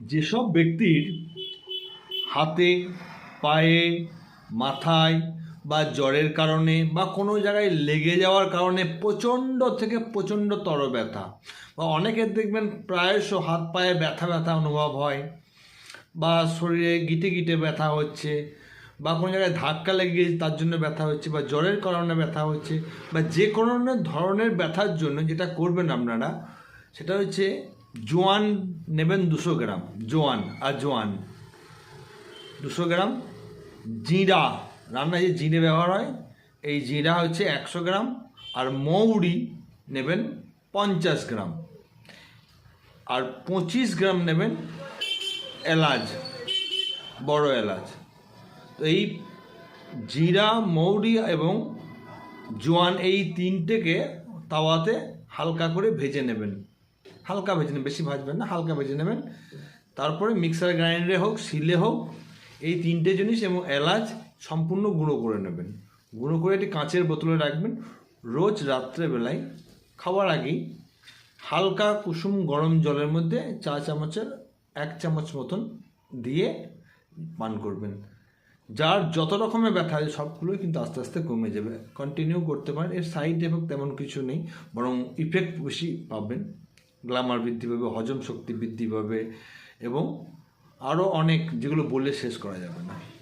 যেসব ব্যক্তির হাতে, পায়ে, মাথায় বা জ্বরের কারণে বা কোনো জায়গায় লেগে যাওয়ার কারণে প্রচণ্ড থেকে প্রচণ্ড তর ব্যথা বা অনেকের দেখবেন প্রায়শ হাত পায়ে ব্যথা ব্যথা অনুভব হয় বা শরীরে গিটে গিটে ব্যথা হচ্ছে বা কোনো জায়গায় ধাক্কা লেগে গিয়েছে তার জন্য ব্যথা হচ্ছে বা জ্বরের কারণে ব্যথা হচ্ছে বা যে কোনো ধরনের ব্যথার জন্য যেটা করবেন আপনারা সেটা হচ্ছে জোয়ান নেবেন দুশো গ্রাম, জোয়ান, আর জোয়ান। দুশো গ্রাম জিরা। রান্নায় যে জিরে ব্যবহার হয়, এই জিরা হচ্ছে একশো গ্রাম, আর মৌরি নেবেন পঞ্চাশ গ্রাম। আর পঁচিশ গ্রাম নেবেন এলাচ, বড় এলাচ। তো এই জিরা, মৌরি এবং জোয়ান এই তিনটেকে তাওয়াতে হালকা করে ভেজে নেবেন। হালকা ভেজে নেবেন, বেশি ভাজবেন না, হালকা ভেজে নেবেন। তারপরে মিক্সার গ্রাইন্ডারে হোক, শিলে হোক, এই তিনটে জিনিস এবং এলাচ সম্পূর্ণ গুঁড়ো করে নেবেন। গুঁড়ো করে একটি কাঁচের বোতলে রাখবেন। রোজ রাত্রেবেলায় খাওয়ার আগেই হালকা কুসুম গরম জলের মধ্যে চা চামচের এক চামচ মতন দিয়ে পান করবেন। যার যত রকমের ব্যথা আছে, সবগুলোই কিন্তু আস্তে আস্তে কমে যাবে। কন্টিনিউ করতে পারেন, এর সাইড এফেক্ট তেমন কিছু নেই, বরং ইফেক্ট বেশি পাবেন। গ্লামার বৃদ্ধি পাবে, হজম শক্তি বৃদ্ধি পাবে, এবং আরও অনেক যেগুলো বলে শেষ করা যাবে না।